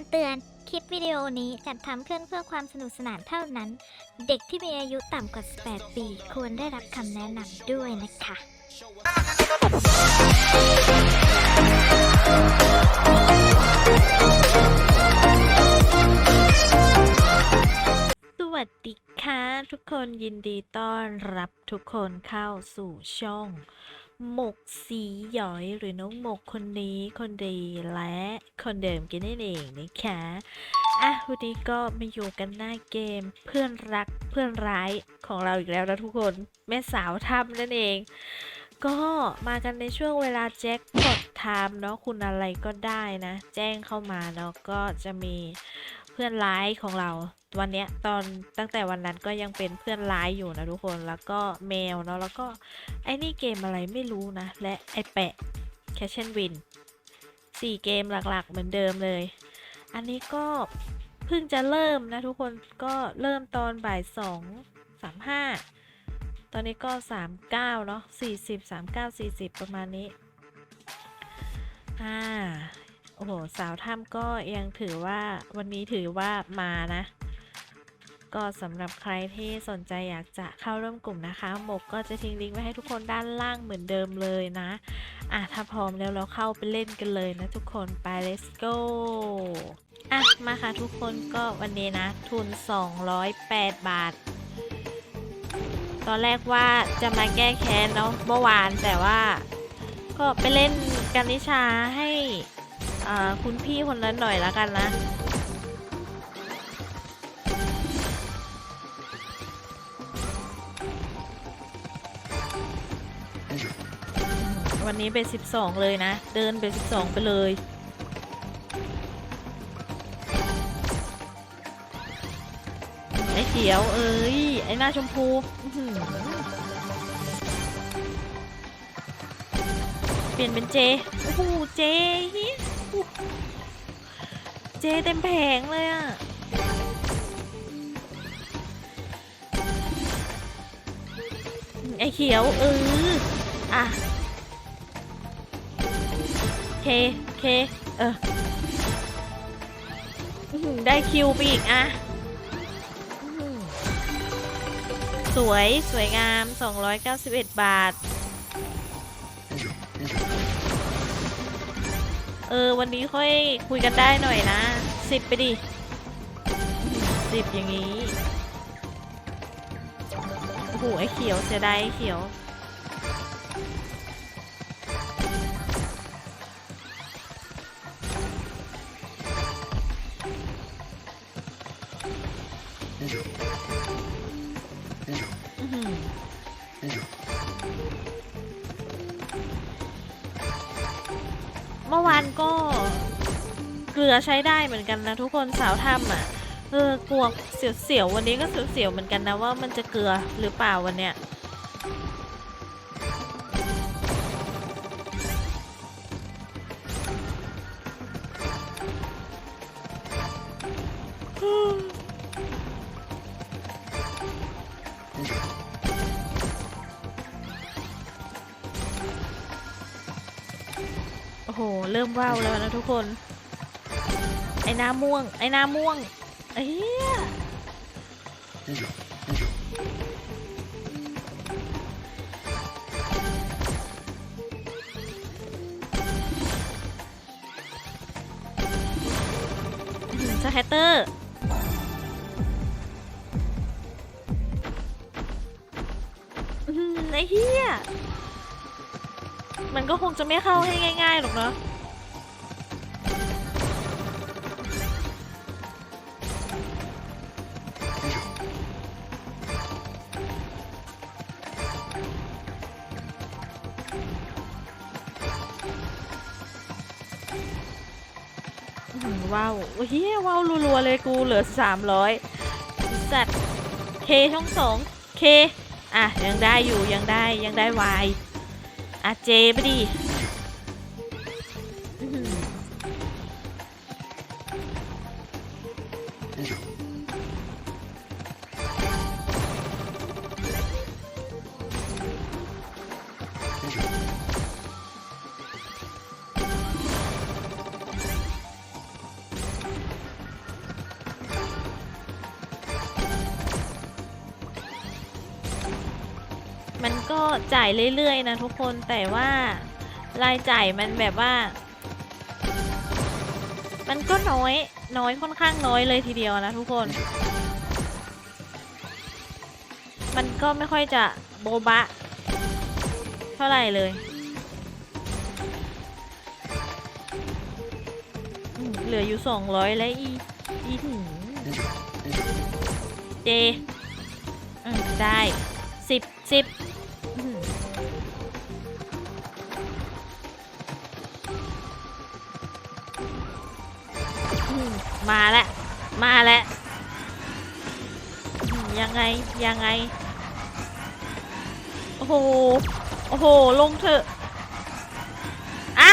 ำเตือน คลิปวิดีโอนี้จัดทำขึ้นเพื่อความสนุกสนานเท่านั้น เด็กที่มีอายุต่ำกว่า 18 ปี ควรได้รับคำแนะนำด้วยนะคะ สวัสดีค่ะ ทุกคนยินดีต้อนรับทุกคนเข้าสู่ช่อง หมกสีหยอยหรือน้องหมกคนนี้คนดีและคนเดิมกันนั่นเองนะคะอะวันนี้ก็มาอยู่กันหน้าเกมเพื่อนรักเพื่อนร้ายของเราอีกแล้วนะทุกคนแม่สาวถ้ำนั่นเอง ก็มากันในช่วงเวลาแจ็คพอตไทม์เนาะคุณอะไรก็ได้นะ แจ้งเข้ามาเนาะก็จะมีเพื่อนร้ายของเรา วันเนี้ยตอนตั้งแต่วันนั้นก็ยังเป็นเพื่อนร้ายอยู่นะทุกคนแล้วก็แมวเนาะแล้วก็ไอ้นี่เกมอะไรไม่รู้นะ และไอแปะแคชเชนวินสี่เกมหลักๆเหมือนเดิมเลย อันนี้ก็เพิ่งจะเริ่มนะทุกคนก็เริ่มตอนบ่ายสองสามห้าตอนนี้ก็สามเก้าเนาะสี่สิบสามเก้าสี่สิบประมาณนี้อ่าโอ้โห สาวถ้ำก็ยังถือว่าวันนี้ถือว่ามานะ ก็สำหรับใครที่สนใจอยากจะเข้าร่วมกลุ่มนะคะ หมกก็จะทิ้งลิงก์ไว้ให้ทุกคนด้านล่างเหมือนเดิมเลยนะอะถ้าพร้อมแล้วเราเข้าไปเล่นกันเลยนะทุกคนไป let's go อะมาค่ะทุกคนก็วันนี้นะ ทุน 208 บาท ตอนแรกว่าจะมาแก้แค้นเนาะเมื่อวานแต่ว่า ก็ไปเล่นกันนิชาให้อ่าคุณพี่คนนั้นหน่อยละกันนะ วันนี้เป็น12เลยนะ เดินเป็น12ไปเลย ไอ้เขียวเอ้ย ไอ้หน้าชมพูเปลี่ยนเป็นเจ โอ้โห เจเฮียโอ้โหเจเต็มแผงเลยอะไอ้เขียวเอออะ เค เคเอออื้ออ ได้คิวไปอีกอะ สวยสวยงาม 291 บาท เออ วันนี้ค่อยคุยกันได้หน่อยนะ สิบไปดิสิบอย่างนี้ โอ้โห ไอ้เขียวเสียดายไอ้เขียว อใช้ได้เหมือนกันนะทุกคนสาวทำอะ เออกลัวเสียวๆวันนี้ก็เสียวๆเหมือนกันนะว่ามันจะเกลือหรือเปล่าวันเนี้ยโอ้โห เริ่มว่าวแล้วนะทุกคน ไอ้หน้าม่วง ไอ้หน้าม่วงเอ้ยสแคตเตอร์อื้อหือไอ้เหี้ย มันก็คงจะไม่เข้าให้ง่ายๆหรอกเนาะ ว้าวเฮียว้าวรัวๆเลยกูเหลือสามร้อยสัตว์เคช่องสองเคอะยังได้อยู่ยังได้ยังได้วายอะเจไปดิ จ่ายเรื่อยๆนะทุกคนแต่ว่ารายจ่ายมันแบบว่า มันก็น้อยน้อยค่อนข้างน้อยเลยทีเดียวนะทุกคน มันก็ไม่ค่อยจะโบบะ เท่าไหร่เลยเหลืออยู่สองร้อยแล้วอีอีถึงเจอืมได้สิบสิบ มาแล้วมาแล้วยังไงยังไง โอ้โห โอ้โห ลงเถอะอะ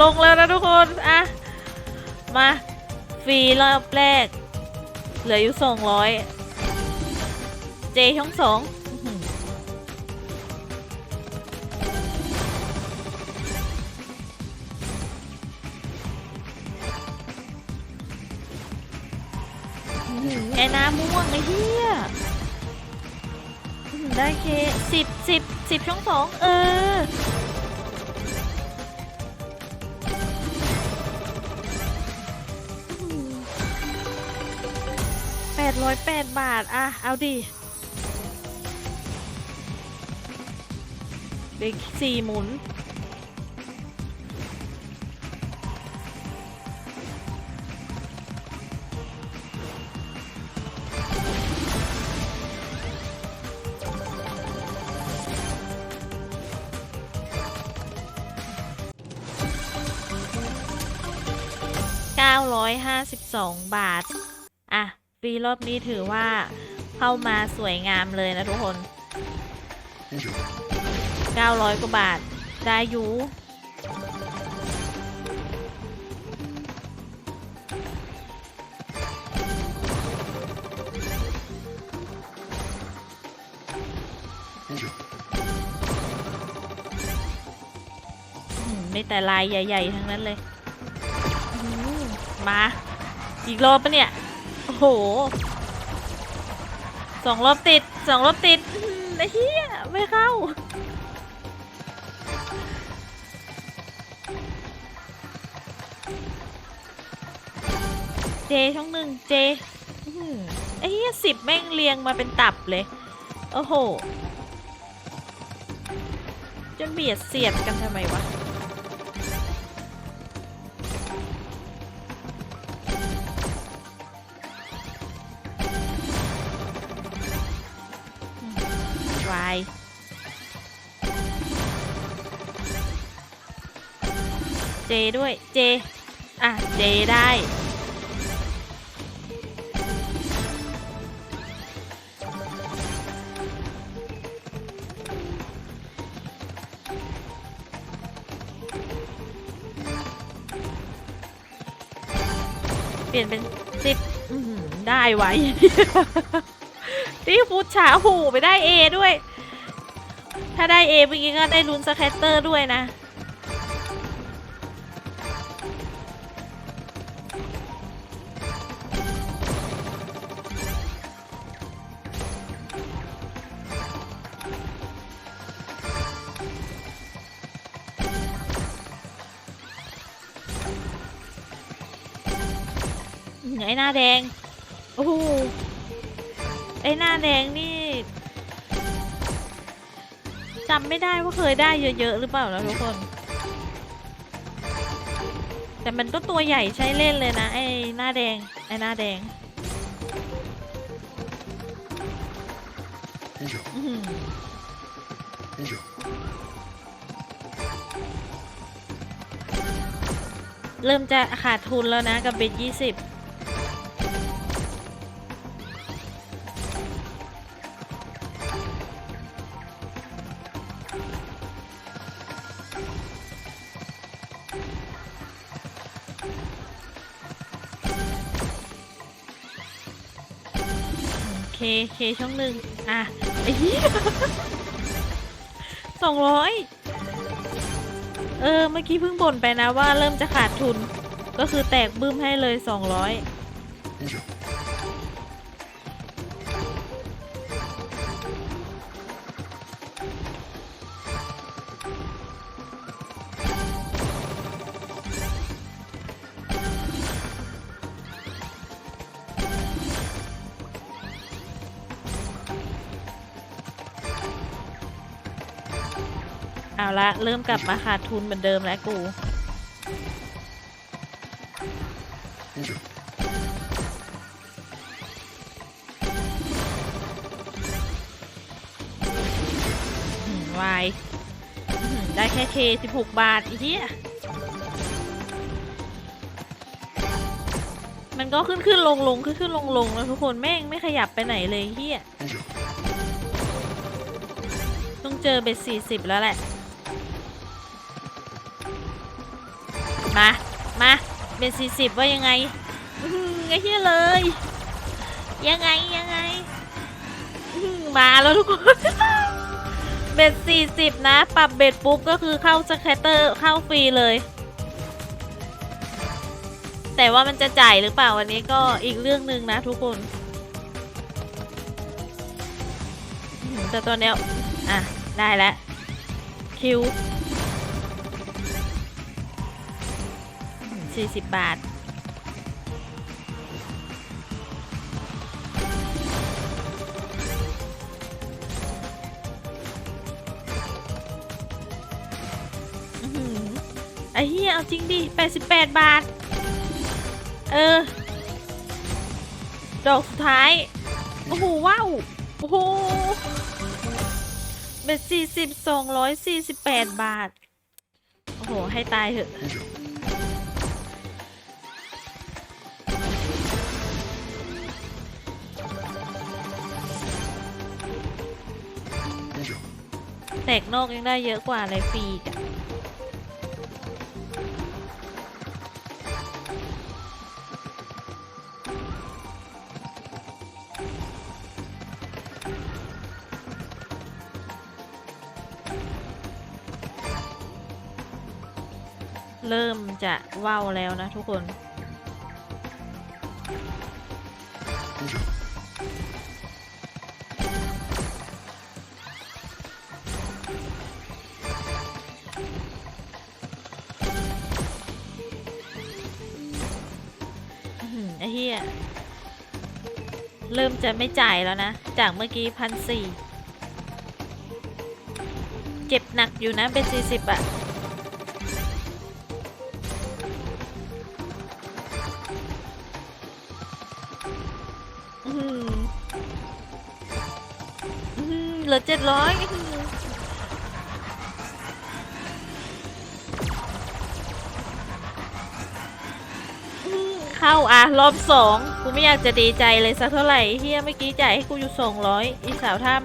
ลงแล้วนะทุกคนอะมาฟรีรอบแรก เหลืออยู่สองร้อยเจช่องสอง อ้เหี้ยได้เคสิบสิบสิบช่องสองเออแปดร้อยแปดบาท อะ เอาดิเด็กสี่หมุน 952บาท อะฟรีรอบนี้ถือว่าเข้ามาสวยงามเลยนะทุกคน 900 กว่าบาท ได้อยู่มไม่แต่ลายใหญ่ ๆ ทั้งนั้นเลย มา อีกรอบปะเนี่ย โอ้โหสองรอบติดสองรอบติดไอ้เหี้ยไม่เข้า เจช่องหนึ่งเจไอ้เหี้ยสิบแม่งเรียงมาเป็นตับเลย โอ้โห จนเบียดเสียดกันทำไมวะ เจด้วย เจ อะ เจได้ เปลี่ยนเป็นสิบได้ไว้นี่พูดช้าหูไปได้เอด้วย ถ้าได้เอเมื่อกี้ก็ได้ลุ้นสแคตเตอร์ด้วยนะ ไอ้หน้าแดง โอ้โห ไอ้หน้าแดงนี่จำไม่ได้ว่าเคยได้เยอะๆหรือเปล่านะทุกคน แต่มันก็ตัวใหญ่ใช้เล่นเลยนะ ไอ้หน้าแดง ไอ้หน้าแดงเริ่มจะขาดทุนแล้วนะกับเบ็ดยี่สิบ เคเคช่องหนึ่งอะไอ้เหี้ยสองร้อยเออ เมื่อกี้เพิ่งบ่นไปนะว่าเริ่มจะขาดทุน ก็คือแตกบึ้มให้เลยสองร้อย เอาละเริ่มกลับมาขาดทุนเหมือนเดิมแล้วกูวายได้แค่เคสิบหกบาทอีเหี้ยมันก็ขึ้นขึ้นลงลงขึ้นขึ้นลงลงแล้วทุกคนแม่งไม่ขยับไปไหนเลยเฮียต้องเจอเบ็ดสี่สิบแล้วแหละ มา มาเบ็ดสี่สิบว่ายังไงไอ้เฮียเลย ยังไงยังไง มาแล้วทุกคนเบ็ดสี่สิบนะ ปรับเบ็ดปุ๊บก็คือเข้าสแคตเตอร์เข้าฟรีเลย แต่ว่ามันจะจ่ายหรือเปล่าวันนี้ก็อีกเรื่องหนึ่งนะทุกคน แต่ตอนเนี้ยอะ ได้แล้วคิว สี่สิบาทอื้อหือไอ้เหี้ย เอาจริงดิ 88 บาท เออ ดอกสุดท้าย โอ้โห ว้าว โอ้โหเบ็ดสี่สิบสองร้อยสี่สิบแปดบาท โอ้โห ให้ตายเถอะ แตกนอกยังได้เยอะกว่าเลยฟรีอีกอะเริ่มจะว่าวแล้วนะทุกคน ริ่มจะไม่จ่ายแล้วนะ จากเมื่อกี้พันสี่เจ็บหนักอยู่นะเป็นสี่สิบอะอื้อหืออื้อหือเหลือเจ็ดร้อย เข้าอะรอบสองกูไม่อยากจะดีใจเลยสักเท่าไหร่เฮียเมื่อกี้จ่ายให้กูอยู่สองร้อยอีสาวถ้ำ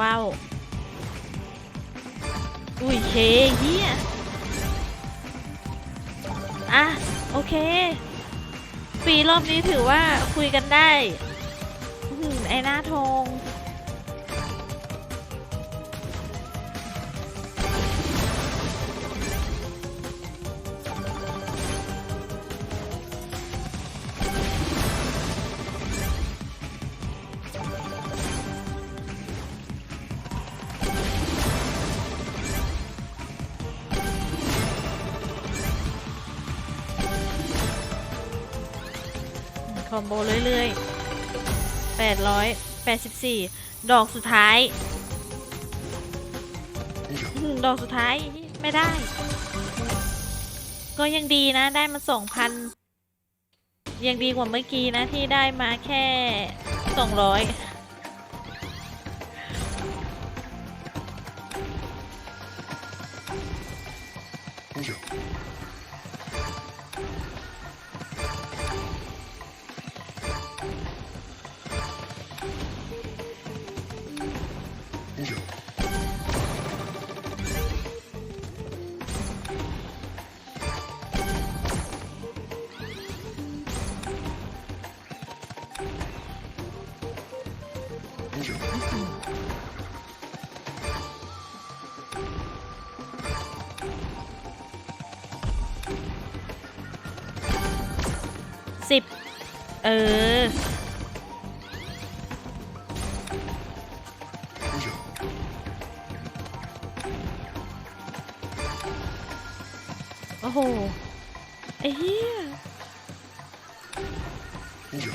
ว้าว อุ้ยเคเฮียอะ โอเคฟรีรอบนี้ถือว่าคุยกันได้ ไอ้หน้าทงคอมโบเรื่อยๆ แปดร้อยแปดสิบสี่ดอกสุดท้าย ดอกสุดท้ายไม่ได้ ก็ยังดีนะได้มาสองพันยังดีกว่าเมื่อกี้นะที่ได้มาแค่สองร้อย ออ โอ้โห ไอ้เหี้ยอื้อหื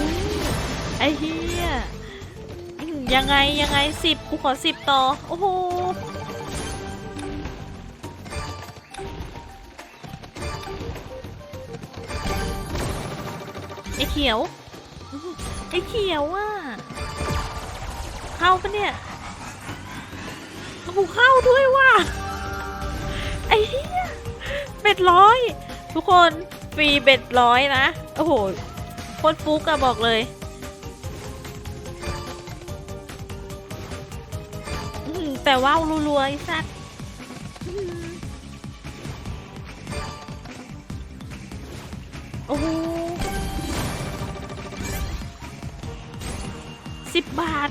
อไอ้เหี้ย ยังไงยังไงสิบกูขอสิบต่อ โอ้โห ไอ้เขียว ไอ้เขียวอะ เข้าปะเนี่ยโอ้โหเข้าด้วยว่ะ ไอ้เหี้ยเบ็ดร้อย ทุกคนฟรีเบ็ดร้อยนะ โอ้โหโคตรฟุกอะบอกเลยแต่ว่าวรัวๆไอ้สัตว์โอ้โห สิบบาท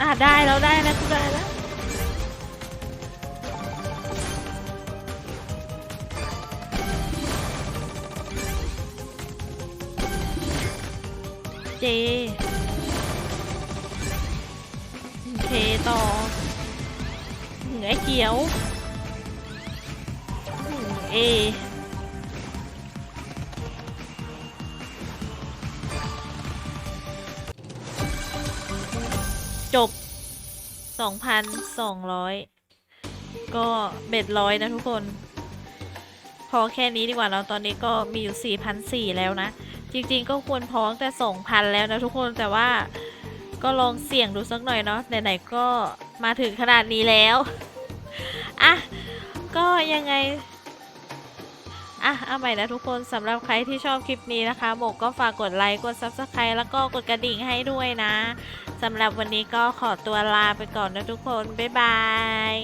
อะได้แล้วได้แล้วกูได้แล้ว เจ เคต่อหือไอ้เขียว เอ 2,200 ก็เบ็ดร้อยนะทุกคน พอแค่นี้ดีกว่าเนาตอนนี้ก็มีอยู่ 4,400 แล้วนะ จริงๆก็ควรพอตั้งแต่ 2,000 แล้วนะทุกคนแต่ว่าก็ลองเสี่ยงดูสักหน่อยเนาะไหนๆก็มาถึงขนาดนี้แล้วอะก็ยังไงอะเอาใหม่นะทุกคนสำหรับใครที่ชอบคลิปนี้นะคะหมกก็ฝากกดไลค์ กด Subscribe แล้วก็กดกระดิ่งให้ด้วยนะ สำหรับวันนี้ก็ขอตัวลาไปก่อนนะทุกคน บ๊ายบาย